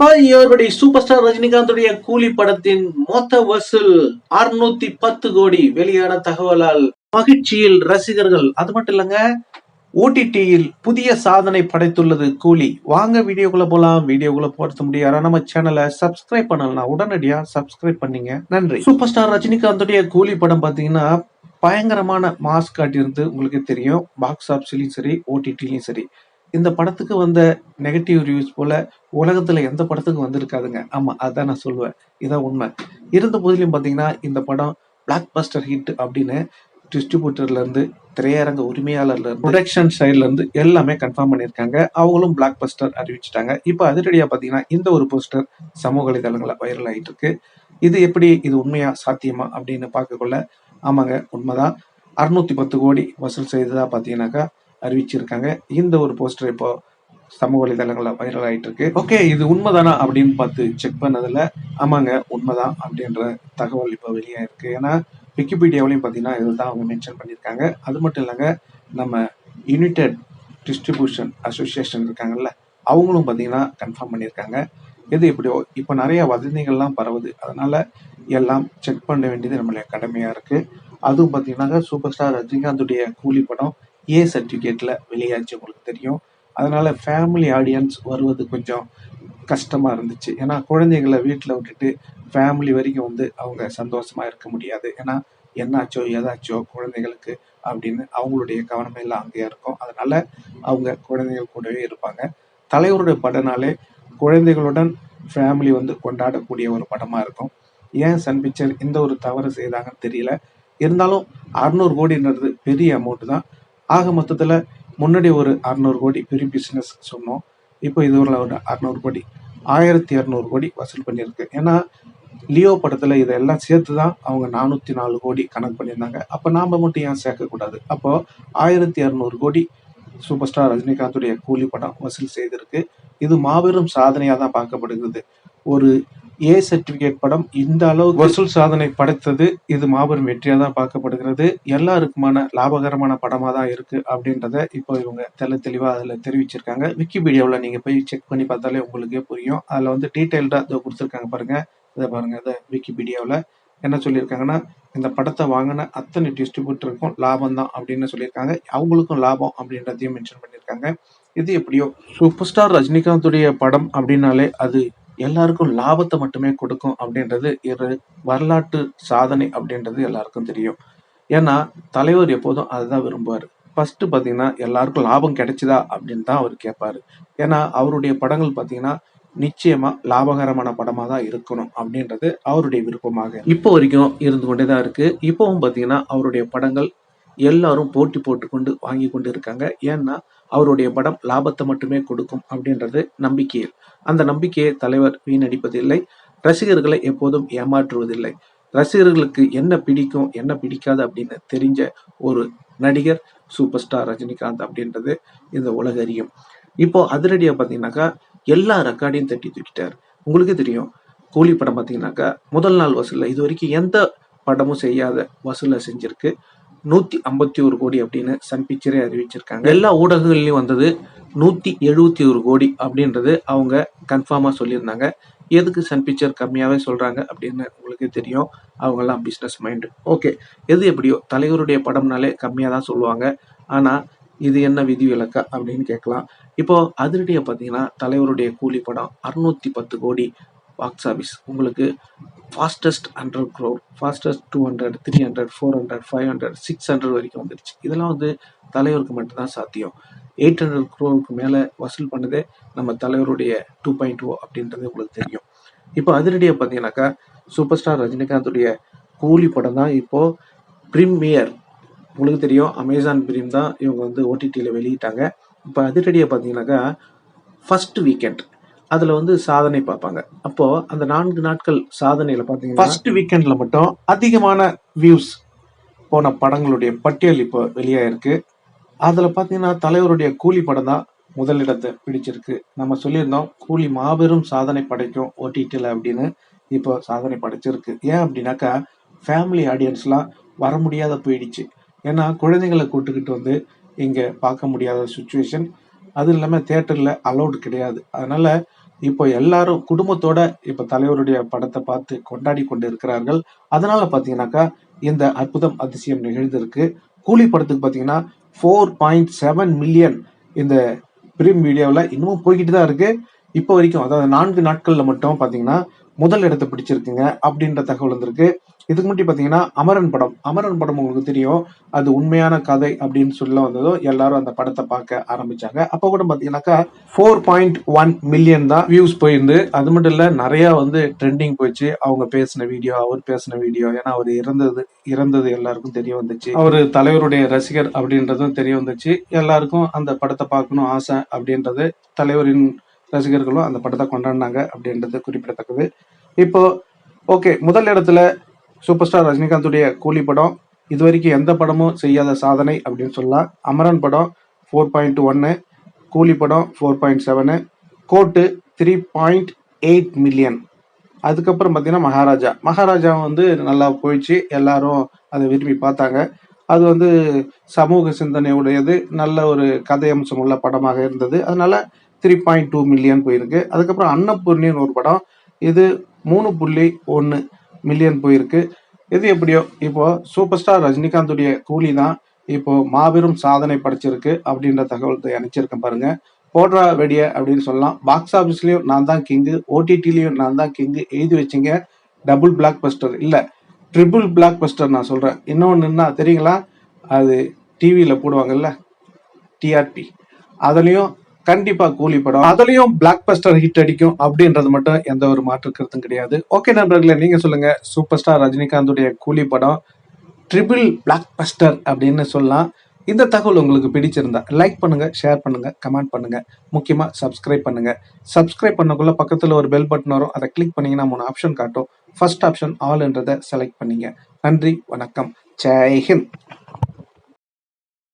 Hi super star ரஜினிகாந்துடைய கூலி படத்தின் மொத்த வசூல் 610 பத்து கோடி. வெளியான தகவலால் மகிழ்ச்சியில் ரசிகர்கள் அது மட்டும் இல்லங்க ஓடிடியில் புதிய சாதனை படைத்துள்ளது கூலி. வாங்க வீடியோக்குள்ள போலாம். வீடியோக்குள்ள போறது முடியாத நம்ம சேனலை சப்ஸ்கிரைப் பண்ணலாம் உடனடியா சப்ஸ்கிரைப் பண்ணீங்க. நன்றி. சூப்பர் ஸ்டார் ரஜினிகாந்துடைய கூலி படம் பாத்தீங்கன்னா பயங்கரமான மாஸ் காட்டியிருந்து உங்களுக்கு தெரியும். பாக்ஸ் ஆஃபீஸ்லயும் சரி ஓடிடிலையும் சரி. இந்த படத்துக்கு வந்த நெகட்டிவ் ரிவ்யூஸ் போல உலகத்துல எந்த படத்துக்கும் வந்திருக்காதுங்க. ஆமா அதான் நான் சொல்லுவேன். இதான் உண்மை. இருந்த போதிலும் பாத்தீங்கன்னா இந்த படம் பிளாக் பஸ்டர் ஹிட் அப்படின்னு டிஸ்ட்ரிபியூட்டர்ல இருந்து திரையரங்க உரிமையாளர்ல இருந்து ப்ரொடக்ஷன் சைட்ல இருந்து எல்லாமே கன்ஃபார்ம் பண்ணியிருக்காங்க. அவங்களும் பிளாக் பஸ்டர் அறிவிச்சிட்டாங்க. இப்போ அதிரடியா பாத்தீங்கன்னா இந்த ஒரு போஸ்டர் சமூக வலைதளங்களில் வைரல் ஆயிட்டு இருக்கு இது எப்படி இது உண்மையா சாத்தியமா அப்படின்னு பார்க்கக்குள்ள ஆமாங்க உண்மைதான். அறுநூத்தி பத்து கோடி வசூல் செய்ததா பாத்தீங்கன்னாக்கா அறிவிச்சிருக்காங்க. இந்த ஒரு போஸ்டர் இப்போ சமூக வலைதளங்களில் வைரல் ஆகிட்டு இருக்கு ஓகே இது உண்மைதானா அப்படின்னு பார்த்து செக் பண்ணதில் ஆமாங்க உண்மைதான் அப்படின்ற தகவல் இப்போ வெளியாயிருக்கு. ஏன்னா விக்கிபீடியாவிலையும் பார்த்தீங்கன்னா இதுதான் அவங்க மென்ஷன் பண்ணியிருக்காங்க. அது மட்டும் இல்லைங்க நம்ம யுனைடெட் டிஸ்ட்ரிபியூஷன் அசோசியேஷன் இருக்காங்கல்ல அவங்களும் பார்த்தீங்கன்னா கன்ஃபார்ம் பண்ணியிருக்காங்க. எது எப்படியோ இப்போ நிறைய வதந்திகள்லாம் பரவுது. அதனால எல்லாம் செக் பண்ண வேண்டியது நம்மளுடைய கடமையாக இருக்குது அதுவும் பார்த்தீங்கன்னா சூப்பர் ஸ்டார் ரஜினிகாந்துடைய கூலி படம் ஏ சர்டிஃபிகேட்டில் வெளியாச்சு உங்களுக்கு தெரியும். அதனால் ஃபேமிலி ஆடியன்ஸ் வருவது கொஞ்சம் கஷ்டமாக இருந்துச்சு. ஏன்னா குழந்தைகளை வீட்டில் விட்டுட்டு ஃபேமிலி வரைக்கும் வந்து அவங்க சந்தோஷமாக இருக்க முடியாது. ஏன்னா என்னாச்சோ ஏதாச்சோ குழந்தைகளுக்கு அப்படின்னு அவங்களுடைய கவனமே எல்லாம் அங்கேயே இருக்கும். அதனால அவங்க குழந்தைகள் கூடவே இருப்பாங்க. தலைவருடைய படம்னாலே குழந்தைகளுடன் ஃபேமிலி வந்து கொண்டாடக்கூடிய ஒரு படமாக இருக்கும். ஏன் சன் பிக்சர் இந்த ஒரு தவறு செய்தாங்கன்னு தெரியல. இருந்தாலும் அறுநூறு கோடின்றது பெரிய அமௌண்ட் தான். ஆக மொத்தத்தில் முன்னாடி ஒரு அறநூறு கோடி பெரிய பிஸ்னஸ் சொன்னோம். இப்போ இது ஒரு ஒரு கோடி. ஆயிரத்தி இரநூறு கோடி வசூல் பண்ணியிருக்கு. ஏன்னா லியோ படத்தில் இதெல்லாம் சேர்த்து தான் அவங்க நானூற்றி நாலு கோடி கணக்கு பண்ணியிருந்தாங்க. அப்போ நாம் மட்டும் ஏன் சேர்க்கக்கூடாது? அப்போது ஆயிரத்தி இரநூறு கோடி சூப்பர் ஸ்டார் ரஜினிகாந்துடைய கூலி படம் வசூல் செய்திருக்கு. இது மாபெரும் சாதனையாக தான் பார்க்கப்படுகிறது. ஒரு ஏ சர்டிபிகேட் படம் இந்த அளவு வசூல் சாதனை படைத்தது இது மாபெரும் வெற்றியா தான் பார்க்கப்படுகிறது. எல்லாருக்குமான லாபகரமான படமா தான் இருக்கு அப்படின்றத இப்போ இவங்க தெல தெளிவா அதுல தெரிவிச்சிருக்காங்க. விக்கிபீடியாவில் நீங்க போய் செக் பண்ணி பார்த்தாலே உங்களுக்கே புரியும். அதுல வந்து டீட்டெயில்டா இதை கொடுத்துருக்காங்க பாருங்க. இதை பாருங்க இதை விக்கிபீடியாவில் என்ன சொல்லியிருக்காங்கன்னா இந்த படத்தை வாங்கின அத்தனை டிஸ்ட்ரிபியூட்டருக்கும் லாபம் தான் அப்படின்னு சொல்லியிருக்காங்க. அவங்களுக்கும் லாபம் அப்படின்றதையும் மென்ஷன் பண்ணியிருக்காங்க. இது எப்படியோ சூப்பர் ஸ்டார் ரஜினிகாந்துடைய படம் அப்படின்னாலே அது எல்லாருக்கும் லாபத்தை மட்டுமே கொடுக்கும் அப்படின்றது ஒரு வரலாற்று சாதனை அப்படின்றது எல்லாருக்கும் தெரியும். ஏன்னா தலைவர் எப்போதும் அதுதான் விரும்புவார். ஃபர்ஸ்ட் பார்த்தீங்கன்னா எல்லாருக்கும் லாபம் கிடைச்சதா அப்படின்னு தான் அவர் கேட்பார் ஏன்னா அவருடைய படங்கள் பார்த்தீங்கன்னா நிச்சயமா லாபகரமான படமா தான் இருக்கணும் அப்படின்றது அவருடைய விருப்பமாக. இப்போ வரைக்கும் இருந்து கொண்டே தான் இருக்கு. இப்பவும் பார்த்தீங்கன்னா அவருடைய படங்கள் எல்லாரும் போட்டி போட்டுக்கொண்டு வாங்கி கொண்டு இருக்காங்க ஏன்னா அவருடைய படம் லாபத்தை மட்டுமே கொடுக்கும் அப்படின்றது நம்பிக்கையில் அந்த நம்பிக்கையை தலைவர் வீணடிப்பதில்லை. ரசிகர்களை எப்போதும் ஏமாற்றுவதில்லை. ரசிகர்களுக்கு என்ன பிடிக்கும் என்ன பிடிக்காது அப்படின்னு தெரிஞ்ச ஒரு நடிகர் சூப்பர் ஸ்டார் ரஜினிகாந்த் அப்படின்றது இந்த உலக அறியும் இப்போ அதிரடியா பார்த்தீங்கன்னாக்கா எல்லா ரெக்கார்டையும் தட்டி தூக்கிட்டார். உங்களுக்கே தெரியும் கூலி படம் பார்த்தீங்கன்னாக்கா முதல் நாள் வசூல்ல இது வரைக்கும் எந்த படமும் செய்யாத வசூலை செஞ்சிருக்கு. நூத்தி ஐம்பத்தி ஒரு கோடி அப்படின்னு சன் பிக்சரே அறிவிச்சிருக்காங்க. எல்லா ஊடகங்கள்லயும் வந்தது நூத்தி எழுபத்தி ஒரு கோடி அப்படின்றது அவங்க கன்ஃபார்மா சொல்லியிருந்தாங்க. எதுக்கு சன் பிக்சர் கம்மியாவே சொல்றாங்க அப்படின்னு உங்களுக்கு தெரியும். அவங்க எல்லாம் பிசினஸ் மைண்டு ஓகே எது எப்படியோ தலைவருடைய படம்னாலே கம்மியா தான் சொல்லுவாங்க. ஆனா இது என்ன விதி விலக்கா அப்படின்னு கேட்கலாம். இப்போ அதிரடியை பார்த்தீங்கன்னா தலைவருடைய கூலி படம் அறுநூத்தி பத்து கோடி பாக்ஸ் ஆஃபீஸ் உங்களுக்கு fastest hundred crore fastest two hundred three hundred four hundred five hundred six hundred வரைக்கும் வந்துருச்சு. இதெல்லாம் வந்து தலைவருக்கு மட்டும்தான் சாத்தியம். எயிட் ஹண்ட்ரட் க்ரோருக்கு மேலே வசூல் பண்ணதே நம்ம தலைவருடைய டூ பாயிண்ட் ஓ அப்படின்றது உங்களுக்கு தெரியும். இப்போ அதிரடியாக பார்த்தீங்கன்னாக்கா சூப்பர் ஸ்டார் ரஜினிகாந்துடைய கூலி படம் தான் இப்போது ப்ரீமியர் உங்களுக்கு தெரியும் அமேசான் பிரீம் தான் இவங்க வந்து ஓடிடியில் வெளியிட்டாங்க. இப்போ அதிரடியாக பார்த்தீங்கன்னாக்கா ஃபர்ஸ்ட் வீக்கெண்ட் அதில் வந்து சாதனை பார்ப்பாங்க. அப்போ அந்த நான்கு நாட்கள் சாதனையில் பார்த்தீங்கன்னா ஃபர்ஸ்ட் வீக்கெண்ட்ல மட்டும் அதிகமான வியூஸ் போன படங்களுடைய பட்டியல் இப்போ வெளியாயிருக்கு. அதில் பாத்தீங்கன்னா தலைவருடைய கூலி படம் தான் முதலிடத்தை பிடிச்சிருக்கு. நம்ம சொல்லியிருந்தோம் கூலி மாபெரும் சாதனை படைக்கும் ஓடிடியில் அப்படின்னு இப்போ சாதனை படைச்சிருக்கு. ஏன் அப்படின்னாக்கா ஃபேமிலி ஆடியன்ஸ்லாம் வர முடியாத போயிடுச்சு. ஏன்னா குழந்தைங்களை கூட்டுக்கிட்டு வந்து இங்கே பார்க்க முடியாத சுச்சுவேஷன் அதுவும் இல்லாமல் தேட்டரில் அலௌடு கிடையாது. அதனால இப்போ எல்லாரும் குடும்பத்தோட இப்ப தலைவருடைய படத்தை பார்த்து கொண்டாடி கொண்டு இருக்கிறார்கள் அதனால பாத்தீங்கன்னாக்கா இந்த அற்புதம் அதிசயம் நிகழ்ந்திருக்கு. கூலி படத்துக்கு பாத்தீங்கன்னா ஃபோர் பாயிண்ட் செவன் மில்லியன் இந்த பிரிம் வீடியோவில் இன்னமும் போய்கிட்டு தான் இருக்கு. இப்போ வரைக்கும் அதாவது நான்கு நாட்களில் மட்டும் பார்த்தீங்கன்னா முதல் இடத்தை பிடிச்சிருக்குங்க அப்படின்ற தகவல் வந்திருக்கு. இதுக்கு முன்னாடி பார்த்தீங்கன்னா அமரன் படம். அமரன் படம் உங்களுக்கு தெரியும். அது உண்மையான கதை அப்படின்னு சொல்ல வந்ததோ எல்லாரும் அந்த படத்தை பார்க்க ஆரம்பிச்சாங்க. அப்போ கூட பார்த்தீங்கன்னாக்கா ஃபோர் பாயிண்ட் ஒன் மில்லியன் தான் வியூஸ் போயிருந்து அது மட்டும் இல்லை நிறைய வந்து ட்ரெண்டிங் போயிடுச்சு. அவங்க பேசின வீடியோ அவர் பேசின வீடியோ ஏன்னா அவர் இறந்தது இறந்தது எல்லாருக்கும் தெரிய வந்துச்சு. அவர் தலைவருடைய ரசிகர் அப்படின்றதும் தெரிய வந்துச்சு. எல்லாருக்கும் அந்த படத்தை பார்க்கணும் ஆசை அப்படின்றது தலைவரின் ரசிகர்களும் அந்த படத்தை கொண்டாடினாங்க அப்படின்றது குறிப்பிடத்தக்கது. இப்போ ஓகே முதல் இடத்துல சூப்பர் ஸ்டார் ரஜினிகாந்துடைய கூலி படம் இது வரைக்கும் எந்த படமும் செய்யாத சாதனை அப்படின்னு சொல்லலாம் அமரன் படம் ஃபோர் பாயிண்ட் ஒன்னு கூலி படம் ஃபோர் பாயிண்ட் செவனு கோட்டு த்ரீ பாயிண்ட் எயிட் மில்லியன் அதுக்கப்புறம் பார்த்தீங்கன்னா மகாராஜா. மகாராஜா வந்து நல்லா போயிடுச்சு. எல்லாரும் அதை விரும்பி பார்த்தாங்க. அது வந்து சமூக சிந்தனை உடையது நல்ல ஒரு கதை அம்சம் உள்ள படமாக இருந்தது. அதனால த்ரீ பாயிண்ட் டூ மில்லியன் போயிருக்கு. அதுக்கப்புறம் அன்னபூர்ணின்னு ஒரு படம். இது மூணு புள்ளி ஒன்று மில்லியன் போயிருக்கு. இது எப்படியோ இப்போ சூப்பர் ஸ்டார் ரஜினிகாந்துடைய கூலி தான் இப்போ மாபெரும் சாதனை படைச்சிருக்கு அப்படின்ற தகவல் அனுப்பிச்சிருக்கேன் பாருங்க. போடுறா வெடிய அப்படின்னு சொல்லலாம். பாக்ஸ் ஆஃபீஸ்லயும் நான் தான் கிங்கு ஓடிடிலையும் நான் தான் கிங்கு எழுதி வச்சிங்க. டபுள் பிளாக் பஸ்டர் இல்ல ட்ரிபிள் பிளாக் பஸ்டர் நான் சொல்றேன். இன்னொன்னு தெரியுங்களா? அது டிவியில போடுவாங்கல்ல டிஆர்பி அதுலயும் கண்டிப்பா கூலி படம். அதுலயும் பிளாக் பஸ்டர் ஹிட் அடிக்கும் அப்படின்றது மட்டும் எந்த ஒரு மாற்று கருத்தும் கிடையாது. ஓகே நண்பர்களே நீங்க சொல்லுங்க. சூப்பர் ஸ்டார் ரஜினிகாந்துடைய கூலி படம் ட்ரிபிள் பிளாக் பஸ்டர் அப்படின்னு சொல்லலாம். இந்த தகவல் உங்களுக்கு பிடிச்சிருந்தா லைக் பண்ணுங்க ஷேர் பண்ணுங்க கமெண்ட் பண்ணுங்க. முக்கியமா சப்ஸ்கிரைப் பண்ணுங்க. சப்ஸ்கிரைப் பண்ணக்குள்ள பக்கத்துல ஒரு பெல் பட்டன் வரும். அதை கிளிக் பண்ணீங்கன்னா மூணு ஆப்ஷன் காட்டும். ஃபர்ஸ்ட் ஆப்ஷன் ஆல்ன்றதை செலக்ட் பண்ணீங்க. நன்றி வணக்கம். ஜெய்ஹிந்த்